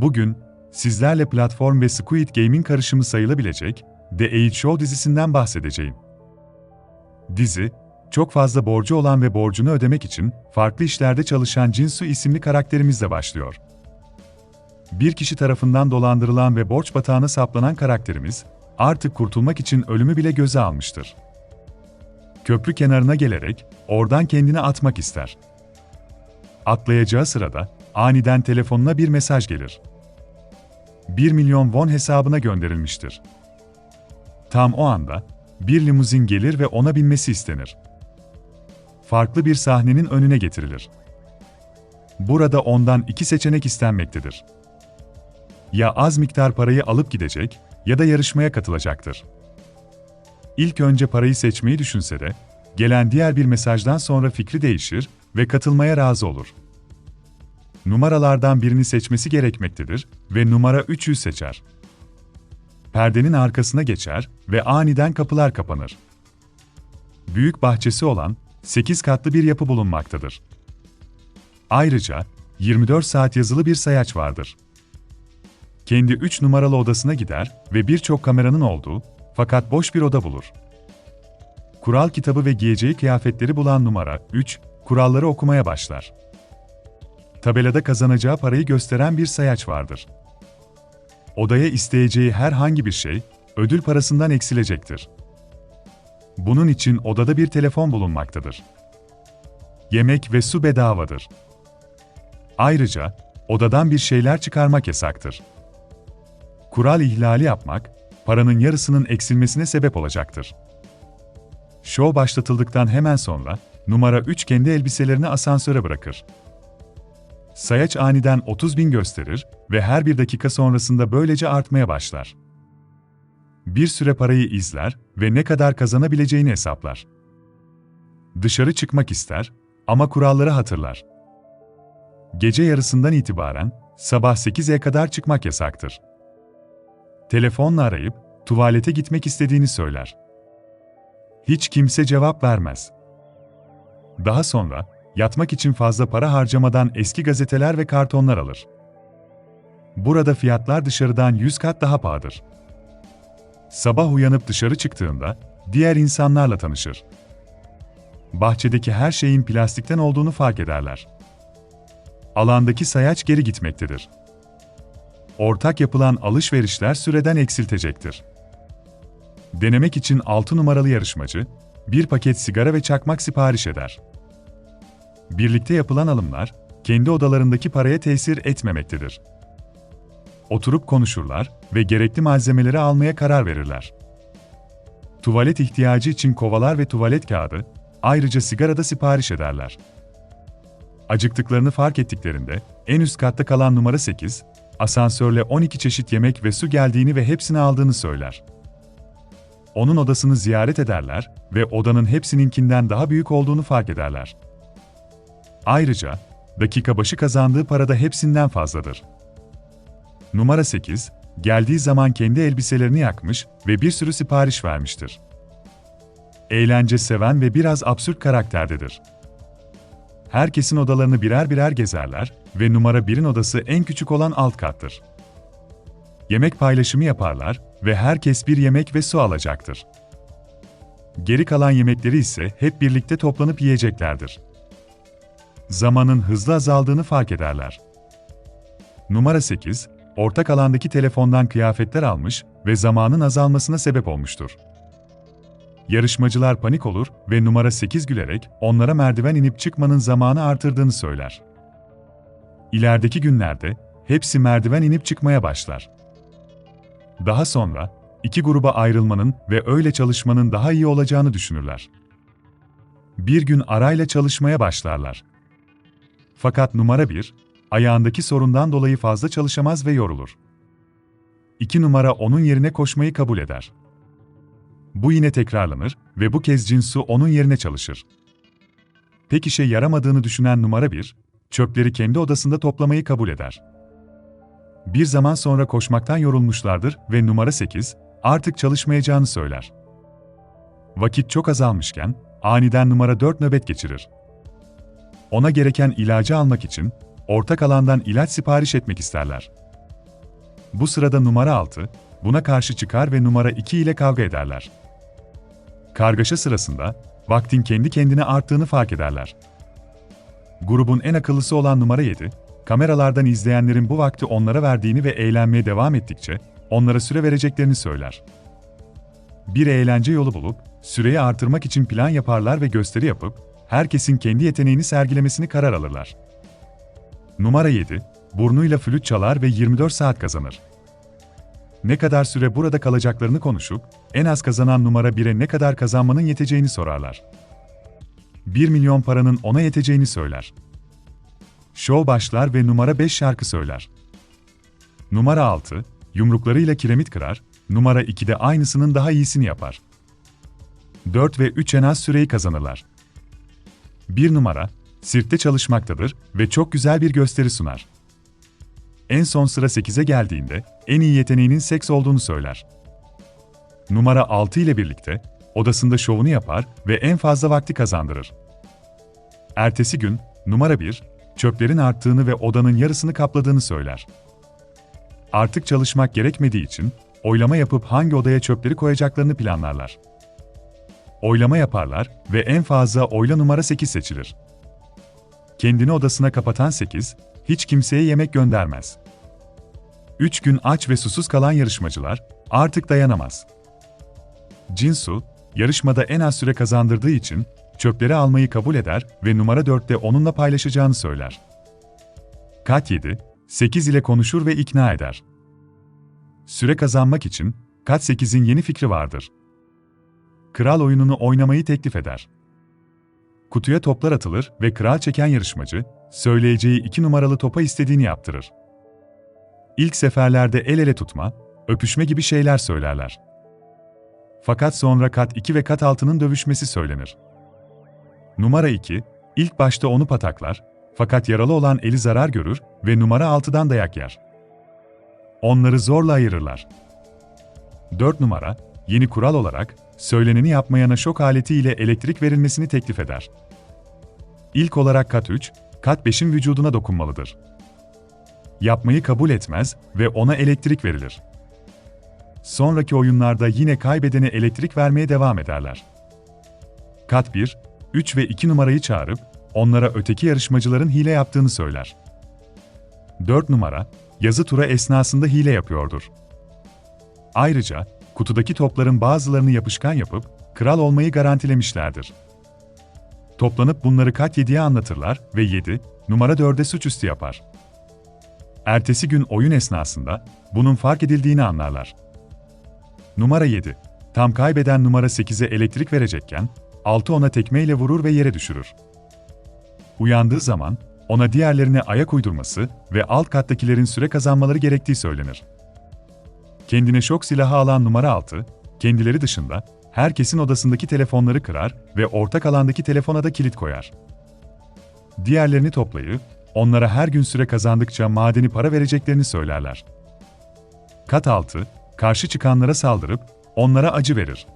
Bugün, sizlerle platform ve Squid Game'in karışımı sayılabilecek The Eight Show dizisinden bahsedeceğim. Dizi, çok fazla borcu olan ve borcunu ödemek için farklı işlerde çalışan Jinsu isimli karakterimizle başlıyor. Bir kişi tarafından dolandırılan ve borç batağına saplanan karakterimiz, artık kurtulmak için ölümü bile göze almıştır. Köprü kenarına gelerek oradan kendini atmak ister. Atlayacağı sırada aniden telefonuna bir mesaj gelir. 1 milyon won hesabına gönderilmiştir. Tam o anda bir limuzin gelir ve ona binmesi istenir. Farklı bir sahnenin önüne getirilir. Burada ondan iki seçenek istenmektedir. Ya az miktar parayı alıp gidecek ya da yarışmaya katılacaktır. İlk önce parayı seçmeyi düşünse de, gelen diğer bir mesajdan sonra fikri değişir ve katılmaya razı olur. Numaralardan birini seçmesi gerekmektedir ve numara 3'ü seçer. Perdenin arkasına geçer ve aniden kapılar kapanır. Büyük bahçesi olan 8 katlı bir yapı bulunmaktadır. Ayrıca 24 saat yazılı bir sayaç vardır. Kendi 3 numaralı odasına gider ve birçok kameranın olduğu fakat boş bir oda bulur. Kural kitabı ve giyeceği kıyafetleri bulan numara 3, kuralları okumaya başlar. Tabelada kazanacağı parayı gösteren bir sayaç vardır. Odaya isteyeceği herhangi bir şey, ödül parasından eksilecektir. Bunun için odada bir telefon bulunmaktadır. Yemek ve su bedavadır. Ayrıca, odadan bir şeyler çıkarmak yasaktır. Kural ihlali yapmak, paranın yarısının eksilmesine sebep olacaktır. Show başlatıldıktan hemen sonra, numara 3 kendi elbiselerini asansöre bırakır. Sayaç aniden 30 bin gösterir ve her bir dakika sonrasında böylece artmaya başlar. Bir süre parayı izler ve ne kadar kazanabileceğini hesaplar. Dışarı çıkmak ister ama kuralları hatırlar. Gece yarısından itibaren sabah 8'e kadar çıkmak yasaktır. Telefonla arayıp tuvalete gitmek istediğini söyler. Hiç kimse cevap vermez. Daha sonra yatmak için fazla para harcamadan eski gazeteler ve kartonlar alır. Burada fiyatlar dışarıdan 100 kat daha pahalıdır. Sabah uyanıp dışarı çıktığında diğer insanlarla tanışır. Bahçedeki her şeyin plastikten olduğunu fark ederler. Alandaki sayaç geri gitmektedir. Ortak yapılan alışverişler süreden eksiltecektir. Denemek için 6 numaralı yarışmacı, bir paket sigara ve çakmak sipariş eder. Birlikte yapılan alımlar, kendi odalarındaki paraya tesir etmemektedir. Oturup konuşurlar ve gerekli malzemeleri almaya karar verirler. Tuvalet ihtiyacı için kovalar ve tuvalet kağıdı, ayrıca sigara da sipariş ederler. Acıktıklarını fark ettiklerinde, en üst katta kalan numara 8, asansörle 12 çeşit yemek ve su geldiğini ve hepsini aldığını söyler. Onun odasını ziyaret ederler ve odanın hepsininkinden daha büyük olduğunu fark ederler. Ayrıca, dakika başı kazandığı para da hepsinden fazladır. Numara 8, geldiği zaman kendi elbiselerini yakmış ve bir sürü sipariş vermiştir. Eğlence seven ve biraz absürt karakterdedir. Herkesin odalarını birer birer gezerler ve numara 1'in odası en küçük olan alt kattır. Yemek paylaşımı yaparlar ve herkes bir yemek ve su alacaktır. Geri kalan yemekleri ise hep birlikte toplanıp yiyeceklerdir. Zamanın hızlı azaldığını fark ederler. Numara 8, ortak alandaki telefondan kıyafetler almış ve zamanın azalmasına sebep olmuştur. Yarışmacılar panik olur ve numara 8 gülerek onlara merdiven inip çıkmanın zamanı artırdığını söyler. İlerideki günlerde hepsi merdiven inip çıkmaya başlar. Daha sonra iki gruba ayrılmanın ve öyle çalışmanın daha iyi olacağını düşünürler. Bir gün arayla çalışmaya başlarlar. Fakat numara 1, ayağındaki sorundan dolayı fazla çalışamaz ve yorulur. 2 numara onun yerine koşmayı kabul eder. Bu yine tekrarlanır ve bu kez Jinsu onun yerine çalışır. Pek işe yaramadığını düşünen numara 1, çöpleri kendi odasında toplamayı kabul eder. Bir zaman sonra koşmaktan yorulmuşlardır ve numara 8, artık çalışmayacağını söyler. Vakit çok azalmışken, aniden numara 4 nöbet geçirir. Ona gereken ilacı almak için, ortak alandan ilaç sipariş etmek isterler. Bu sırada numara 6, buna karşı çıkar ve numara 2 ile kavga ederler. Kargaşa sırasında, vaktin kendi kendine arttığını fark ederler. Grubun en akıllısı olan numara 7, kameralardan izleyenlerin bu vakti onlara verdiğini ve eğlenmeye devam ettikçe, onlara süre vereceklerini söyler. Bir eğlence yolu bulup, süreyi artırmak için plan yaparlar ve gösteri yapıp, herkesin kendi yeteneğini sergilemesini karar alırlar. Numara 7, burnuyla flüt çalar ve 24 saat kazanır. Ne kadar süre burada kalacaklarını konuşup, en az kazanan numara 1'e ne kadar kazanmanın yeteceğini sorarlar. 1 milyon paranın ona yeteceğini söyler. Şov başlar ve numara 5 şarkı söyler. Numara 6, yumruklarıyla kiremit kırar, numara 2 de aynısının daha iyisini yapar. 4 ve 3 en az süreyi kazanırlar. 1 numara, sirkte çalışmaktadır ve çok güzel bir gösteri sunar. En son sıra 8'e geldiğinde en iyi yeteneğinin seks olduğunu söyler. Numara 6 ile birlikte odasında şovunu yapar ve en fazla vakti kazandırır. Ertesi gün numara 1 çöplerin arttığını ve odanın yarısını kapladığını söyler. Artık çalışmak gerekmediği için oylama yapıp hangi odaya çöpleri koyacaklarını planlarlar. Oylama yaparlar ve en fazla oyla numara 8 seçilir. Kendini odasına kapatan 8, hiç kimseye yemek göndermez. 3 gün aç ve susuz kalan yarışmacılar artık dayanamaz. Jinsu, yarışmada en az süre kazandırdığı için çöpleri almayı kabul eder ve numara 4'te onunla paylaşacağını söyler. Kat 7, 8 ile konuşur ve ikna eder. Süre kazanmak için Kat 8'in yeni fikri vardır. Kral oyununu oynamayı teklif eder. Kutuya toplar atılır ve kral çeken yarışmacı, söyleyeceği iki numaralı topa istediğini yaptırır. İlk seferlerde el ele tutma, öpüşme gibi şeyler söylerler. Fakat sonra kat 2 ve kat 6'nın dövüşmesi söylenir. Numara 2, ilk başta onu pataklar, fakat yaralı olan eli zarar görür ve numara 6'dan dayak yer. Onları zorla ayırırlar. 4 numara, yeni kural olarak, söyleneni yapmayana şok aleti ile elektrik verilmesini teklif eder. İlk olarak kat 3, kat 5'in vücuduna dokunmalıdır. Yapmayı kabul etmez ve ona elektrik verilir. Sonraki oyunlarda yine kaybedene elektrik vermeye devam ederler. Kat 1, 3 ve 2 numarayı çağırıp onlara öteki yarışmacıların hile yaptığını söyler. 4 numara, yazı tura esnasında hile yapıyordur. Ayrıca, kutudaki topların bazılarını yapışkan yapıp, kral olmayı garantilemişlerdir. Toplanıp bunları kat 7'ye anlatırlar ve 7, numara 4'e suçüstü yapar. Ertesi gün oyun esnasında, bunun fark edildiğini anlarlar. Numara 7, tam kaybeden numara 8'e elektrik verecekken, 6 ona tekmeyle vurur ve yere düşürür. Uyandığı zaman, ona diğerlerine ayak uydurması ve alt kattakilerin süre kazanmaları gerektiği söylenir. Kendine şok silahı alan numara 6, kendileri dışında herkesin odasındaki telefonları kırar ve ortak alandaki telefona da kilit koyar. Diğerlerini toplayıp, onlara her gün süre kazandıkça madeni para vereceklerini söylerler. Kat 6, karşı çıkanlara saldırıp, onlara acı verir.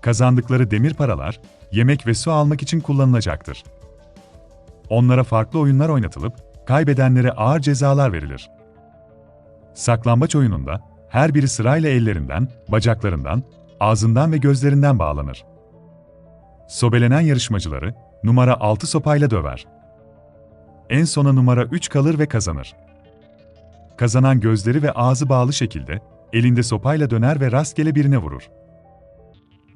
Kazandıkları demir paralar, yemek ve su almak için kullanılacaktır. Onlara farklı oyunlar oynatılıp, kaybedenlere ağır cezalar verilir. Saklambaç oyununda, her biri sırayla ellerinden, bacaklarından, ağzından ve gözlerinden bağlanır. Sobelenen yarışmacıları, numara 6 sopayla döver. En sona numara 3 kalır ve kazanır. Kazanan gözleri ve ağzı bağlı şekilde, elinde sopayla döner ve rastgele birine vurur.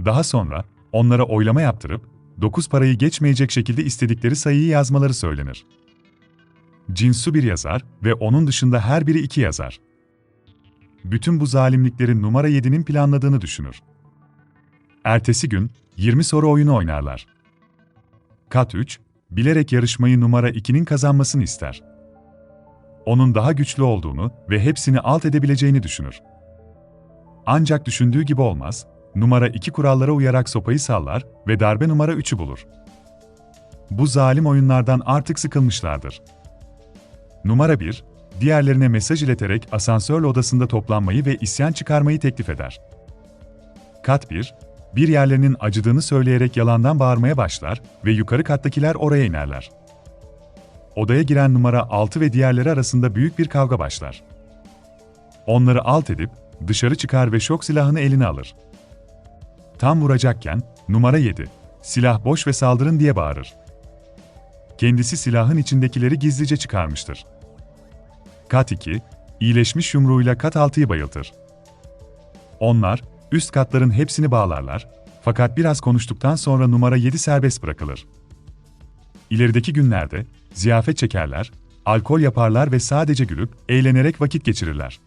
Daha sonra, onlara oylama yaptırıp, 9 parayı geçmeyecek şekilde istedikleri sayıyı yazmaları söylenir. Cinsu bir yazar ve onun dışında her biri iki yazar. Bütün bu zalimlikleri numara 7'nin planladığını düşünür. Ertesi gün, 20 soru oyunu oynarlar. Kat 3, bilerek yarışmayı numara 2'nin kazanmasını ister. Onun daha güçlü olduğunu ve hepsini alt edebileceğini düşünür. Ancak düşündüğü gibi olmaz, numara 2 kurallara uyarak sopayı sallar ve darbe numara 3'ü bulur. Bu zalim oyunlardan artık sıkılmışlardır. Numara 1, diğerlerine mesaj ileterek asansörle odasında toplanmayı ve isyan çıkarmayı teklif eder. Kat 1, bir yerlerinin acıdığını söyleyerek yalandan bağırmaya başlar ve yukarı kattakiler oraya inerler. Odaya giren numara 6 ve diğerleri arasında büyük bir kavga başlar. onları alt edip dışarı çıkar ve şok silahını eline alır. Tam vuracakken numara 7, silah boş ve saldırın diye bağırır. Kendisi silahın içindekileri gizlice çıkarmıştır. Kat 2, iyileşmiş yumruğuyla kat 6'yı bayıltır. Onlar, üst katların hepsini bağlarlar, fakat biraz konuştuktan sonra numara 7 serbest bırakılır. İlerideki günlerde, ziyafet çekerler, alkol yaparlar ve sadece gülüp, eğlenerek vakit geçirirler.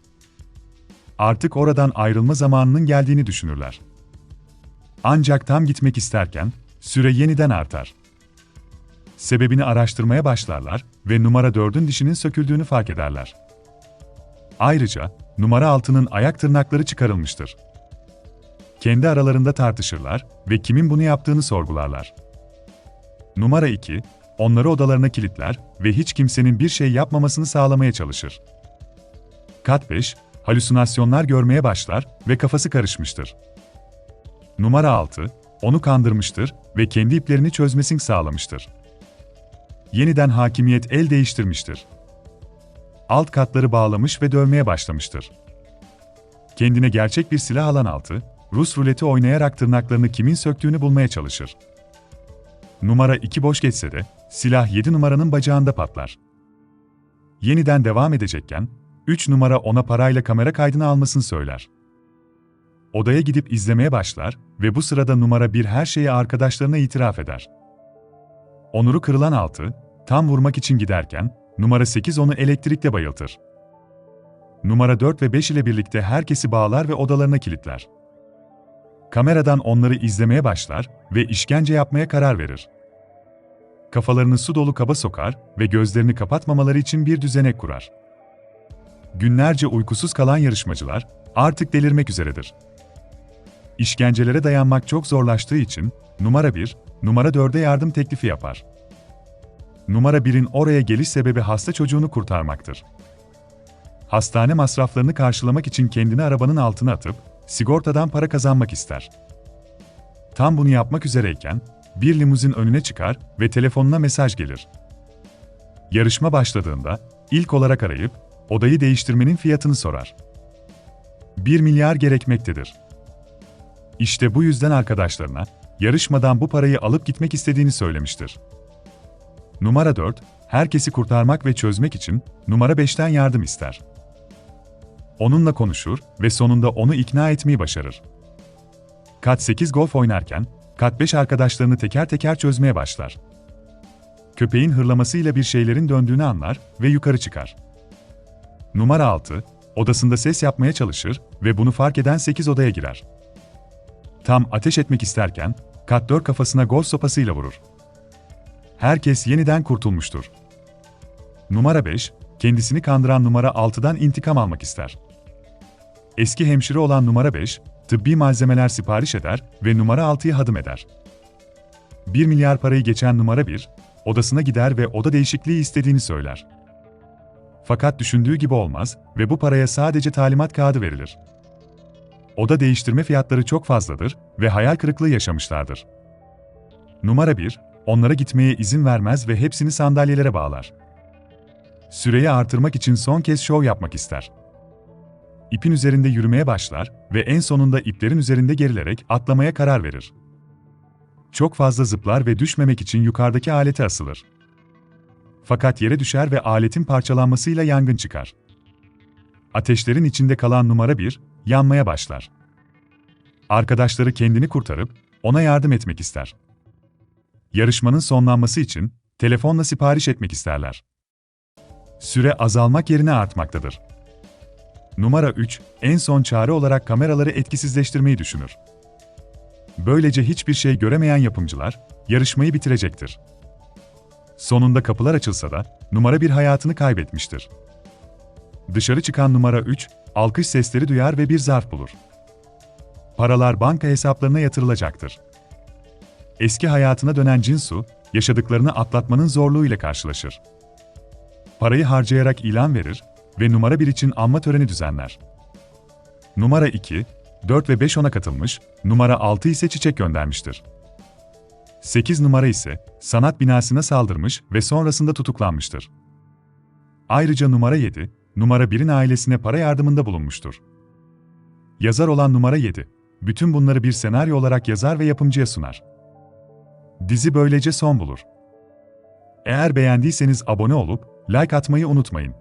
Artık oradan ayrılma zamanının geldiğini düşünürler. Ancak tam gitmek isterken, süre yeniden artar. Sebebini araştırmaya başlarlar ve numara 4'ün dişinin söküldüğünü fark ederler. Ayrıca, numara 6'nın ayak tırnakları çıkarılmıştır. Kendi aralarında tartışırlar ve kimin bunu yaptığını sorgularlar. Numara 2, onları odalarına kilitler ve hiç kimsenin bir şey yapmamasını sağlamaya çalışır. Kat 5, halüsinasyonlar görmeye başlar ve kafası karışmıştır. Numara 6, onu kandırmıştır ve kendi iplerini çözmesini sağlamıştır. Yeniden hakimiyet el değiştirmiştir. Alt katları bağlamış ve dövmeye başlamıştır. Kendine gerçek bir silah alan altı, Rus ruleti oynayarak tırnaklarını kimin söktüğünü bulmaya çalışır. Numara 2 boş geçse de, silah 7 numaranın bacağında patlar. Yeniden devam edecekken, 3 numara ona parayla kamera kaydını almasını söyler. Odaya gidip izlemeye başlar ve bu sırada numara 1 her şeyi arkadaşlarına itiraf eder. Onuru kırılan altı, tam vurmak için giderken, numara 8 onu elektrikle bayıltır. Numara 4 ve 5 ile birlikte herkesi bağlar ve odalarına kilitler. Kameradan onları izlemeye başlar ve işkence yapmaya karar verir. Kafalarını su dolu kaba sokar ve gözlerini kapatmamaları için bir düzenek kurar. Günlerce uykusuz kalan yarışmacılar artık delirmek üzeredir. İşkencelere dayanmak çok zorlaştığı için numara 1, numara 4'e yardım teklifi yapar. Numara 1'in oraya geliş sebebi hasta çocuğunu kurtarmaktır. Hastane masraflarını karşılamak için kendini arabanın altına atıp sigortadan para kazanmak ister. Tam bunu yapmak üzereyken bir limuzin önüne çıkar ve telefonuna mesaj gelir. Yarışma başladığında ilk olarak arayıp odayı değiştirmenin fiyatını sorar. 1 milyar gerekmektedir. İşte bu yüzden arkadaşlarına yarışmadan bu parayı alıp gitmek istediğini söylemiştir. Numara 4, herkesi kurtarmak ve çözmek için numara 5'ten yardım ister. Onunla konuşur ve sonunda onu ikna etmeyi başarır. Kat 8 golf oynarken, Kat 5 arkadaşlarını teker teker çözmeye başlar. Köpeğin hırlamasıyla bir şeylerin döndüğünü anlar ve yukarı çıkar. Numara 6, odasında ses yapmaya çalışır ve bunu fark eden 8 odaya girer. Tam ateş etmek isterken, Kat 4 kafasına golf sopasıyla vurur. Herkes yeniden kurtulmuştur. Numara 5, kendisini kandıran numara 6'dan intikam almak ister. Eski hemşire olan numara 5, tıbbi malzemeler sipariş eder ve numara 6'yı hadım eder. 1 milyar parayı geçen numara 1, odasına gider ve oda değişikliği istediğini söyler. Fakat düşündüğü gibi olmaz ve bu paraya sadece talimat kağıdı verilir. Oda değiştirme fiyatları çok fazladır ve hayal kırıklığı yaşamışlardır. Numara 1, onlara gitmeye izin vermez ve hepsini sandalyelere bağlar. Süreyi artırmak için son kez şov yapmak ister. İpin üzerinde yürümeye başlar ve en sonunda iplerin üzerinde gerilerek atlamaya karar verir. Çok fazla zıplar ve düşmemek için yukarıdaki alete asılır. Fakat yere düşer ve aletin parçalanmasıyla yangın çıkar. Ateşlerin içinde kalan numara 1, yanmaya başlar. Arkadaşları kendini kurtarıp ona yardım etmek ister. Yarışmanın sonlanması için telefonla sipariş etmek isterler. Süre azalmak yerine artmaktadır. Numara 3, en son çare olarak kameraları etkisizleştirmeyi düşünür. Böylece hiçbir şey göremeyen yapımcılar yarışmayı bitirecektir. Sonunda kapılar açılsa da numara 1 hayatını kaybetmiştir. Dışarı çıkan numara 3, alkış sesleri duyar ve bir zarf bulur. Paralar banka hesaplarına yatırılacaktır. Eski hayatına dönen Jinsu, yaşadıklarını atlatmanın zorluğuyla karşılaşır. Parayı harcayarak ilan verir ve numara 1 için anma töreni düzenler. Numara 2, 4 ve 5 ona katılmış, numara 6 ise çiçek göndermiştir. 8 numara ise sanat binasına saldırmış ve sonrasında tutuklanmıştır. Ayrıca numara 7, numara 1'in ailesine para yardımında bulunmuştur. Yazar olan numara 7. Bütün bunları bir senaryo olarak yazar ve yapımcıya sunar. Dizi böylece son bulur. Eğer beğendiyseniz abone olup like atmayı unutmayın.